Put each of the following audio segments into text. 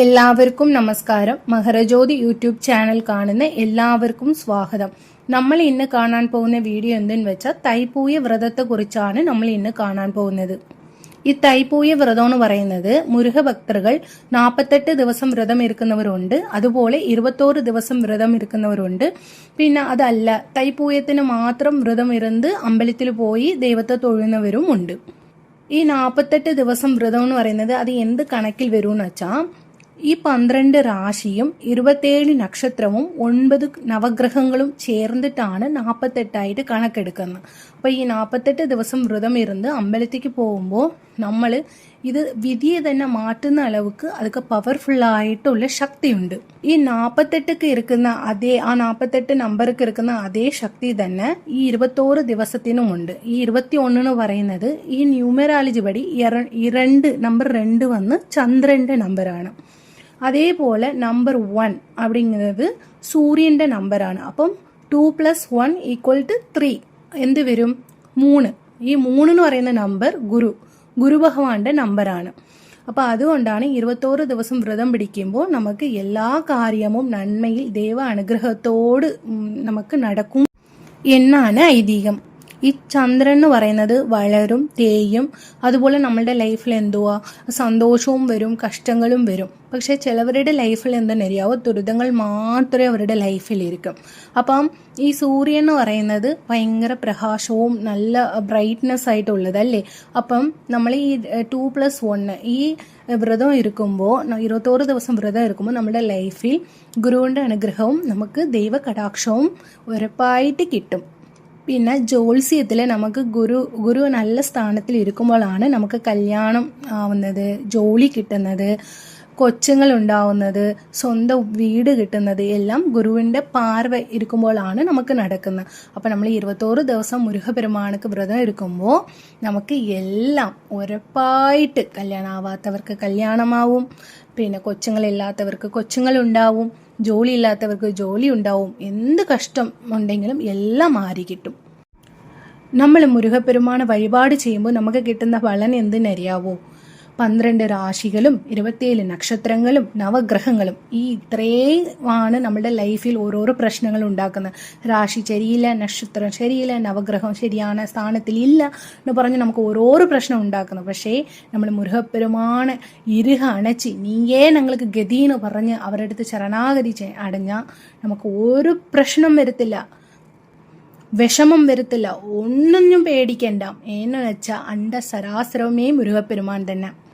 എല്ലാവർക്കും നമസ്കാരം. മഹരജ്യോതി YouTube channel കാണുന്ന എല്ലാവർക്കും സ്വാഗതം. നമ്മൾ ഇന്ന് കാണാൻ പോകുന്ന വീഡിയോ എന്തെന്ന് വെച്ചാൽ തൈപ്പൂയ വ്രതത്തെക്കുറിച്ചാണ് നമ്മൾ ഇന്ന് കാണാൻ പോകുന്നത്. ഈ തൈപ്പൂയ വ്രതം എന്ന് പറയുന്നത് മുരുക ഭക്തകൾ നാൽപ്പത്തെട്ട് ദിവസം വ്രതം ഇരിക്കുന്നവരുണ്ട്. അതുപോലെ ഇരുപത്തോറ് ദിവസം വ്രതം ഇരിക്കുന്നവരുണ്ട്. പിന്നെ അതല്ല തൈപ്പൂയത്തിന് മാത്രം വ്രതം ഇരുന്ന് അമ്പലത്തിൽ പോയി ദൈവത്തെ തൊഴുന്നവരും ഉണ്ട് ഈ നാൽപ്പത്തെട്ട് ദിവസം വ്രതം എന്ന് പറയുന്നത് അത് എന്ത് കണക്കിൽ വരുമെന്ന് വെച്ചാൽ ഈ പന്ത്രണ്ട് രാശിയും ഇരുപത്തേഴ് നക്ഷത്രവും ഒൻപത് നവഗ്രഹങ്ങളും ചേർന്നിട്ടാണ് നാൽപ്പത്തെട്ടായിട്ട് കണക്കെടുക്കുന്നത്. അപ്പോൾ ഈ നാൽപ്പത്തെട്ട് ദിവസം വ്രതം ഇരുന്ന് അമ്പലത്തേക്ക് പോകുമ്പോൾ നമ്മൾ ഇത് വിധിയെ തന്നെ മാറ്റുന്ന അളവുക്ക് അതൊക്കെ പവർഫുൾ ആയിട്ടുള്ള ശക്തിയുണ്ട്. ഈ നാൽപ്പത്തെട്ടൊക്കെ ഇരിക്കുന്ന അതേ ആ നാൽപ്പത്തെട്ട് നമ്പർക്ക് ഇരിക്കുന്ന അതേ ശക്തി തന്നെ ഈ ഇരുപത്തോറ് ദിവസത്തിനുമുണ്ട് ഈ ഇരുപത്തി ഒന്നിന് പറയുന്നത് ഈ ന്യൂമറാലജി പടി രണ്ട് നമ്പർ രണ്ട് വന്ന് ചന്ദ്രന്റെ നമ്പറാണ് അതേപോലെ നമ്പർ വൺ அப்படிங்கிறது സൂര്യന്റെ നമ്പറാണ് അപ്പം two plus one equal to three എന്ത് വരും മൂന്ന് ഈ മൂന്ന് എന്ന് പറയുന്ന നമ്പർ ഗുരു ഗുരു ഭഗവാന്റെ നമ്പറാണ് അപ്പോൾ അതുകൊണ്ടാണ് ഇരുപത്തോറ് ദിവസം വ്രതം പിടിക്കുമ്പോൾ നമുക്ക് എല്ലാ കാര്യവും നന്മയിൽ ദൈവ അനുഗ്രഹത്തോട് ഉം, നമുക്ക് നടക്കും എന്നാണ് ഐതിഹ്യം ഈ ചന്ദ്രൻ എന്ന് പറയുന്നത് വളരും തേയും അതുപോലെ നമ്മളുടെ ലൈഫിൽ എന്തുവാ? സന്തോഷവും വരും കഷ്ടങ്ങളും വരും. പക്ഷെ ചിലവരുടെ ലൈഫിൽ എന്തെന്നറിയാവോ ദുരിതങ്ങൾ മാത്രമേ അവരുടെ ലൈഫിലിരിക്കും അപ്പം ഈ സൂര്യൻ എന്ന് പറയുന്നത് ഭയങ്കര പ്രകാശവും നല്ല ബ്രൈറ്റ്നെസ് ആയിട്ടുള്ളത് അല്ലേ അപ്പം നമ്മൾ ഈ ടു പ്ലസ് വണ്ണ് ഈ വ്രതം ഇരിക്കുമ്പോൾ ഇരുപത്തോറ് ദിവസം വ്രതം ഇരിക്കുമ്പോൾ നമ്മുടെ ലൈഫിൽ ഗുരുവിന്റെ അനുഗ്രഹവും നമുക്ക് ദൈവ കടാക്ഷവും ഉറപ്പായിട്ട് കിട്ടും. പിന്നെ ജ്യോത്സ്യത്തിൽ നമുക്ക് ഗുരു ഗുരു നല്ല സ്ഥാനത്തിൽ ഇരിക്കുമ്പോഴാണ് നമുക്ക് കല്യാണം ആവുന്നത് ജോലി കിട്ടുന്നത് കൊച്ചുങ്ങൾ ഉണ്ടാവുന്നത് സ്വന്തം വീട് കിട്ടുന്നത് എല്ലാം ഗുരുവിന്റെ പാർവ ഇരിക്കുമ്പോഴാണ് നമുക്ക് നടക്കുന്നത്. അപ്പോൾ നമ്മൾ ഇരുപത്തോറ് ദിവസം മുരുഹപെരുമാണക്ക് വ്രതം ഇരിക്കുമ്പോൾ നമുക്ക് എല്ലാം ഉറപ്പായിട്ട് കല്യാണമാവാത്തവർക്ക് കല്യാണമാവും പിന്നെ കൊച്ചുങ്ങളില്ലാത്തവർക്ക് കൊച്ചുങ്ങളുണ്ടാവും. ജോലി ഇല്ലാത്തവർക്ക് ജോലി ഉണ്ടാവും എന്ത് കഷ്ടം ഉണ്ടെങ്കിലും എല്ലാം മാറി കിട്ടും. നമ്മൾ മുരുകപ്പെരുമാണ വഴിപാട് ചെയ്യുമ്പോൾ നമുക്ക് കിട്ടുന്ന ഫലൻ എന്തിനറിയാവോ പന്ത്രണ്ട് രാശികളും ഇരുപത്തിയേഴ് നക്ഷത്രങ്ങളും നവഗ്രഹങ്ങളും ഈ ഇത്രയുമാണ് നമ്മുടെ ലൈഫിൽ ഓരോരോ പ്രശ്നങ്ങൾ ഉണ്ടാക്കുന്നത്. രാശി ശരിയില്ല നക്ഷത്രം ശരിയില്ല നവഗ്രഹം ശരിയാണ് സ്ഥാനത്തിൽ ഇല്ല എന്ന് പറഞ്ഞ് നമുക്ക് ഓരോരോ പ്രശ്നം ഉണ്ടാക്കുന്നു. പക്ഷേ നമ്മൾ മുരുകപ്പെരുമാണ് ഇരുഹ അണച്ച് നീയേ ഞങ്ങൾക്ക് ഗതി എന്ന് പറഞ്ഞ് അവരുടെ അടുത്ത് ശരണാഗതി അടഞ്ഞാൽ നമുക്ക് ഒരു പ്രശ്നം വരത്തില്ല. വിഷമം വരത്തില്ല. ഒന്നും പേടിക്കണ്ട. എന്ന് വെച്ചാൽ അണ്ട സരാസരവുമേ മുരുകപ്പെരുമാൻ തന്നെ.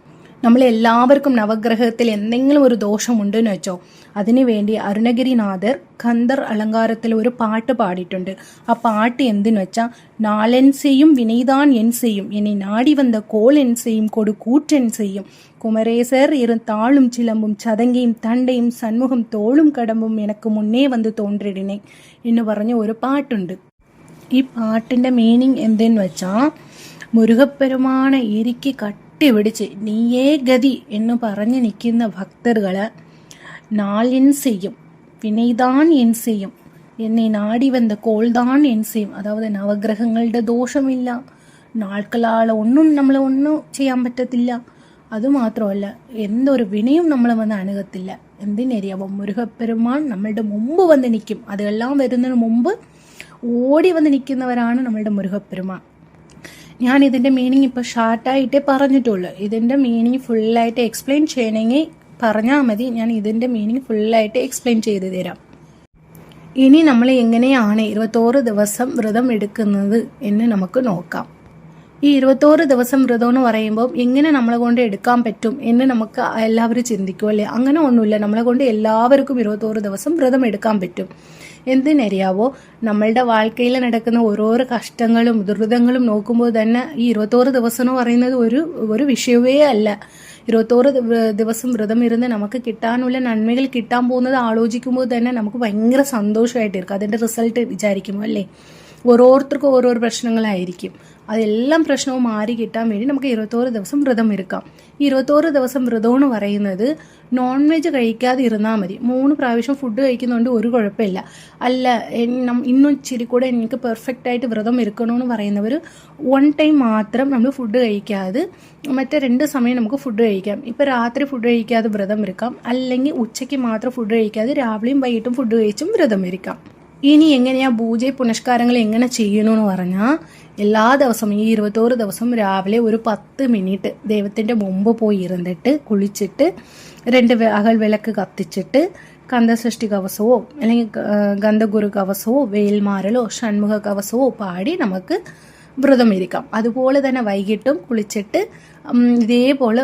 നമ്മളെല്ലാവർക്കും നവഗ്രഹത്തിൽ എന്തെങ്കിലും ഒരു ദോഷമുണ്ടെന്ന് വെച്ചോ അതിനുവേണ്ടി അരുണഗിരിനാഥർ ഖന്ദർ അലങ്കാരത്തിൽ ഒരു പാട്ട് പാടിയിട്ടുണ്ട്. ആ പാട്ട് എന്തിനു വെച്ചാൽ നാളെൻസെയും വിനൈതാൻ എൻസെയും എന്നെ നാടി വന്ന കോൾ എൻസെയും കൊടു കൂറ്റെൻസെയും കുമരേസർ ഇരുത്താളും ചിലമ്പും ചതങ്കയും തണ്ടയും സൺമുഖം തോളും കടമ്പും എനക്ക് മുന്നേ വന്ന് തോണ്ടിടിനെ എന്ന് പറഞ്ഞ ഒരു പാട്ടുണ്ട്. ഈ പാട്ടിന്റെ മീനിങ് എന്തെന്ന് വെച്ചാൽ മുരുകപ്പെരുമാനെ ഇരിക്കി കട്ട കെട്ടിപിടിച്ച് നീയേ ഗതി എന്ന് പറഞ്ഞു നിൽക്കുന്ന ഭക്തരുകളെ നാളിൻ ചെയ്യും പിന്നെ ഇതാൻ എൻ ചെയ്യും എന്നെ നാടി വന്ന കോൾതാൻ എൻ ചെയ്യും അതായത് നവഗ്രഹങ്ങളുടെ ദോഷമില്ല. നാൾക്കളാളെ ഒന്നും നമ്മൾ ഒന്നും ചെയ്യാൻ പറ്റത്തില്ല. അതുമാത്രമല്ല എന്തൊരു വിനയും നമ്മൾ വന്ന് അണുകത്തില്ല എന്തിനറിയാമോ മുരുകപ്പെരുമാൻ നമ്മളുടെ മുമ്പ് വന്ന് നിൽക്കും. അതെല്ലാം വരുന്നതിന് മുമ്പ് ഓടി വന്ന് നിൽക്കുന്നവരാണ് നമ്മളുടെ മുരുകപ്പെരുമാൻ. ഞാൻ ഇതിന്റെ മീനിങ് ഇപ്പോൾ ഷാർട്ടായിട്ടേ പറഞ്ഞിട്ടുള്ളൂ. ഇതിന്റെ മീനിങ് ഫുള്ളായിട്ട് എക്സ്പ്ലെയിൻ ചെയ്യണമെങ്കിൽ പറഞ്ഞാൽ മതി. ഞാൻ ഇതിന്റെ മീനിങ് ഫുള്ളായിട്ട് എക്സ്പ്ലെയിൻ ചെയ്തു തരാം. ഇനി നമ്മൾ എങ്ങനെയാണ് ഇരുപത്തോറ് ദിവസം വ്രതം എടുക്കുന്നത് എന്ന് നമുക്ക് നോക്കാം. ഈ ഇരുപത്തോറ് ദിവസം വ്രതം എന്ന് പറയുമ്പോൾ എങ്ങനെ നമ്മളെ കൊണ്ട് എടുക്കാൻ പറ്റും എന്ന് നമുക്ക് എല്ലാവരും ചിന്തിക്കും അല്ലേ? അങ്ങനെ ഒന്നുമില്ല. നമ്മളെ കൊണ്ട് എല്ലാവർക്കും ഇരുപത്തോറ് ദിവസം വ്രതം എടുക്കാൻ പറ്റും. എന്തിനറിയാവോ? നമ്മളുടെ വാഴ്ക്കയിൽ നടക്കുന്ന ഓരോരോ കഷ്ടങ്ങളും ദുരിതങ്ങളും നോക്കുമ്പോൾ തന്നെ ഈ ഇരുപത്തോറ് ദിവസം എന്ന് പറയുന്നത് ഒരു ഒരു വിഷയമേ അല്ല. ഇരുപത്തോറ് ദിവസം വ്രതം ഇരുന്ന് നമുക്ക് കിട്ടാനുള്ള നന്മകൾ കിട്ടാൻ പോകുന്നത് ആലോചിക്കുമ്പോൾ തന്നെ നമുക്ക് ഭയങ്കര സന്തോഷമായിട്ടിരിക്കും. അതിന്റെ റിസൾട്ട് വിചാരിക്കുമോ അല്ലേ? ഓരോരുത്തർക്കും ഓരോരോ പ്രശ്നങ്ങളായിരിക്കും. അതെല്ലാം പ്രശ്നവും മാറി കിട്ടാൻ വേണ്ടി നമുക്ക് ഇരുപത്തോറ് ദിവസം വ്രതം എടുക്കാം. ഇരുപത്തോറ് ദിവസം വ്രതം എന്ന് പറയുന്നത് നോൺ വെജ് കഴിക്കാതെ ഇരുന്നാൽ മതി. മൂന്ന് പ്രാവശ്യം ഫുഡ് കഴിക്കുന്നതുകൊണ്ട് ഒരു കുഴപ്പമില്ല. അല്ല ഇന്നും ഇച്ചിരി കൂടെ എനിക്ക് പെർഫെക്റ്റ് ആയിട്ട് വ്രതം എടുക്കണമെന്ന് പറയുന്നവർ വൺ ടൈം മാത്രം നമ്മൾ ഫുഡ് കഴിക്കാതെ മറ്റേ രണ്ട് സമയം നമുക്ക് ഫുഡ് കഴിക്കാം. ഇപ്പോൾ രാത്രി ഫുഡ് കഴിക്കാതെ വ്രതം എടുക്കാം. അല്ലെങ്കിൽ ഉച്ചയ്ക്ക് മാത്രം ഫുഡ് കഴിക്കാതെ രാവിലെയും വൈകിട്ടും ഫുഡ് കഴിച്ചും വ്രതം എടുക്കാം. ഇനി എങ്ങനെയാ പൂജ പുനഷ്കാരങ്ങൾ എങ്ങനെ ചെയ്യണമെന്ന് പറഞ്ഞാൽ എല്ലാ ദിവസവും ഈ ഇരുപത്തോറ് ദിവസം രാവിലെ ഒരു പത്ത് മിനിറ്റ് ദൈവത്തിന്റെ മുമ്പ് പോയി ഇരുന്നിട്ട് കുളിച്ചിട്ട് രണ്ട് അകൽ വിളക്ക് കത്തിച്ചിട്ട് കന്ദസൃഷ്ടി കവസമോ അല്ലെങ്കിൽ ഗന്ധഗുരു കവസമോ വെയിൽമാരലോ ഷൺമുഖ കവസമോ പാടി നമുക്ക് വ്രതം ഇരിക്കാം. അതുപോലെ തന്നെ വൈകിട്ടും കുളിച്ചിട്ട് ഇതേപോലെ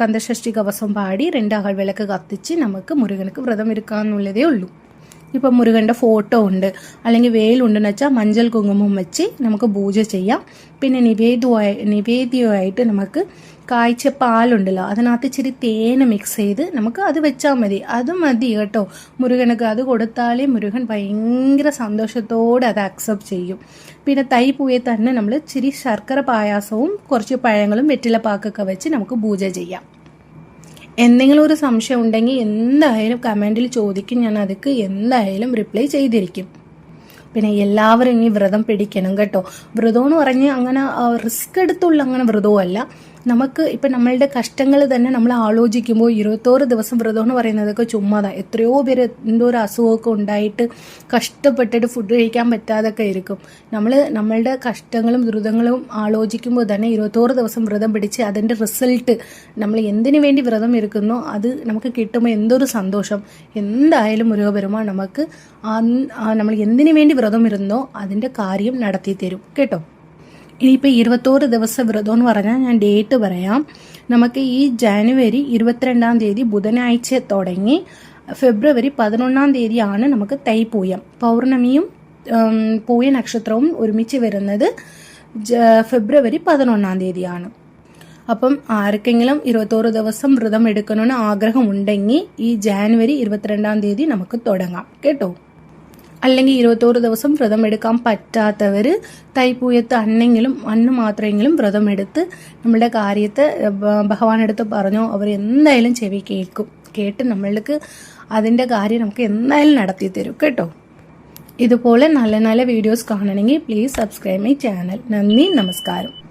കന്ദഷഷ്ടി കവസം പാടി രണ്ട് അകൽ വിളക്ക് കത്തിച്ച് നമുക്ക് മുരുകനക്ക് വ്രതം ഇരിക്കാമെന്നുള്ളതേ ഉള്ളൂ. ഇപ്പം മുരുകന്റെ ഫോട്ടോ ഉണ്ട്. അല്ലെങ്കിൽ വേലുണ്ടെന്ന് വെച്ചാൽ മഞ്ഞൾ കുങ്കുമം വെച്ച് നമുക്ക് പൂജ ചെയ്യാം. പിന്നെ നിവേദ്യമായി നിവേദ്യമായിട്ട് നമുക്ക് കാഴ്ച പാലുണ്ടല്ലോ അതിനകത്ത് ഇച്ചിരി തേന് മിക്സ് ചെയ്ത് നമുക്ക് അത് വെച്ചാൽ മതി. അത് മതി കേട്ടോ. മുരുകനൊക്കെ അത് കൊടുത്താലേ മുരുകൻ ഭയങ്കര സന്തോഷത്തോടെ അത് അക്സെപ്റ്റ് ചെയ്യും. പിന്നെ തൈ പൂയെ തന്നെ നമ്മൾ ഇച്ചിരി ശർക്കര പായാസവും കുറച്ച് പഴങ്ങളും വെറ്റിലപ്പാക്കൊക്കെ വെച്ച് നമുക്ക് പൂജ ചെയ്യാം. എന്തെങ്കിലും ഒരു സംശയം ഉണ്ടെങ്കിൽ എന്തായാലും കമന്റിൽ ചോദിക്കും. ഞാൻ അതൊക്കെ എന്തായാലും റിപ്ലൈ ചെയ്തിരിക്കും. പിന്നെ എല്ലാവരും ഇനി വ്രതം പിടിക്കണം കേട്ടോ. വ്രതം എന്ന് പറഞ്ഞ് അങ്ങനെ റിസ്ക് എടുത്തുള്ള അങ്ങനെ വ്രതവുമല്ല. നമുക്ക് ഇപ്പം നമ്മളുടെ കഷ്ടങ്ങൾ തന്നെ നമ്മൾ ആലോചിക്കുമ്പോൾ ഇരുപത്തോറ് ദിവസം വ്രതം എന്ന് പറയുന്നതൊക്കെ ചുമ്മാതാണ് എത്രയോ പേര് എന്തോ ഒരു അസുഖമൊക്കെ ഉണ്ടായിട്ട് കഷ്ടപ്പെട്ടിട്ട് ഫുഡ് കഴിക്കാൻ പറ്റാതൊക്കെ ഇരിക്കും. നമ്മൾ നമ്മളുടെ കഷ്ടങ്ങളും ദുരിതങ്ങളും ആലോചിക്കുമ്പോൾ തന്നെ ഇരുപത്തോറ് ദിവസം വ്രതം പിടിച്ച് അതിന്റെ റിസൾട്ട് നമ്മൾ എന്തിനു വേണ്ടി വ്രതം ഇരിക്കുന്നോ അത് നമുക്ക് കിട്ടുമ്പോൾ എന്തൊരു സന്തോഷം. എന്തായാലും മുരുകപെരുമാൻ നമുക്ക് നമ്മൾ എന്തിനു വേണ്ടി വ്രതം ഇരുന്നോ അതിന്റെ കാര്യം നടത്തി തരും കേട്ടോ? ഇനിയിപ്പോൾ ഇരുപത്തോറ് ദിവസം വ്രതം എന്ന് പറഞ്ഞാൽ ഞാൻ ഡേറ്റ് പറയാം. നമുക്ക് ഈ ജനുവരി ഇരുപത്തിരണ്ടാം തീയതി ബുധനാഴ്ച തുടങ്ങി ഫെബ്രുവരി പതിനൊന്നാം തീയതിയാണ് നമുക്ക് തൈപ്പൂയം. പൗർണമിയും പൂയ നക്ഷത്രവും ഒരുമിച്ച് വരുന്നത് ഫെബ്രുവരി പതിനൊന്നാം തീയതിയാണ്. അപ്പം ആർക്കെങ്കിലും ഇരുപത്തോറ് ദിവസം വ്രതം എടുക്കണമെന്ന് ആഗ്രഹമുണ്ടെങ്കിൽ ഈ ജാനുവരി ഇരുപത്തിരണ്ടാം തീയതി നമുക്ക് തുടങ്ങാം. കേട്ടോ? അല്ലെങ്കിൽ ഇരുപത്തോറ് ദിവസം വ്രതം എടുക്കാൻ പറ്റാത്തവർ തൈപ്പൂയത്ത് അന്നെങ്കിലും അന്ന് മാത്രമെങ്കിലും വ്രതം എടുത്ത് നമ്മുടെ കാര്യത്തെ ഭഗവാനെടുത്ത് പറഞ്ഞോ അവർ എന്തായാലും ചെവി കേൾക്കും. കേട്ട് നമ്മൾക്ക് അതിന്റെ കാര്യം നമുക്ക് എന്തായാലും നടത്തി തരും കേട്ടോ. ഇതുപോലെ നല്ല നല്ല വീഡിയോസ് കാണണമെങ്കിൽ പ്ലീസ് സബ്സ്ക്രൈബ് മൈ ചാനൽ നന്ദി നമസ്കാരം.